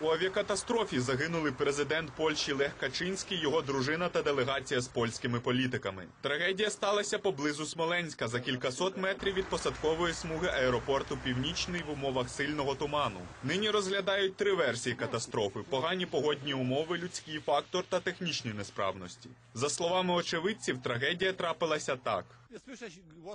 У авіакатастрофі загинули президент Польщі Лех Качинський, його дружина та делегація з польськими політиками. Трагедія сталася поблизу Смоленська за кількасот метрів від посадкової смуги аеропорту Північний в умовах сильного туману. Нині розглядають три версії катастрофи: погані погодні умови, людський фактор та технічні несправності. За словами очевидців, трагедія трапилася так.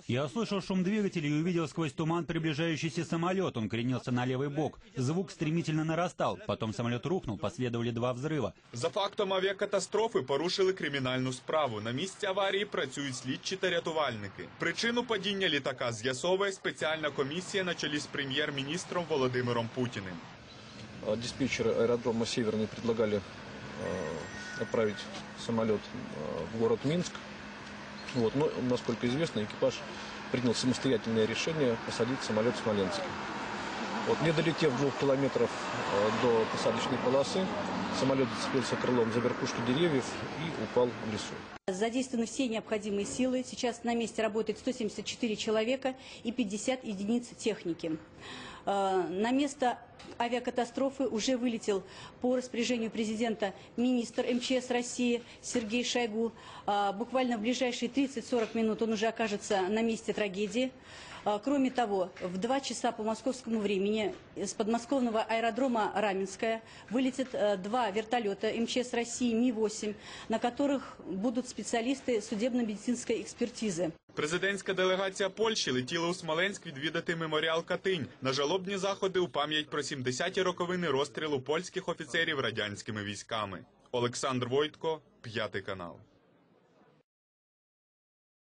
Я услышал шум двигателя и увидел сквозь туман приближающийся самолет. Он кренился на левый бок. Звук стремительно нарастал. Потом самолет рухнул, последовали два взрыва. За фактом авіакатастрофи порушили кримінальну справу. На місці аварії працюють слідчі та рятувальники. Причину падіння літака з'ясовує спеціальна комісія на чолі з прем'єр-міністром Володимиром Путіним. А, Диспетчеры аэродрома «Северный» предлагали э, отправить самолет э, в город Минск. Вот, но, насколько известно, экипаж принял самостоятельное решение посадить самолет в Смоленске. Вот, не долетев двух километров до посадочной полосы, самолет зацепился крылом за верхушки деревьев и упал в лесу. Задействованы все необходимые силы. Сейчас на месте работает 174 человека и 50 единиц техники. Э, На место авиакатастрофы уже вылетел по распоряжению президента министр МЧС России Сергей Шойгу. Э, Буквально в ближайшие 30-40 минут он уже окажется на месте трагедии. Э, Кроме того, в 2 часа по московскому времени с подмосковного аэродрома Раменская вылетят два вертолета МЧС России Ми-8, на которых будут специалисты судебно-медицинской експертизи. Президентська делегація Польщі летіла у Смоленськ відвідати меморіал Катинь на жалобні заходи у пам'ять про 70-ті роковини розстрілу польських офіцерів радянськими військами. Олександр Войтко, п'ятий канал.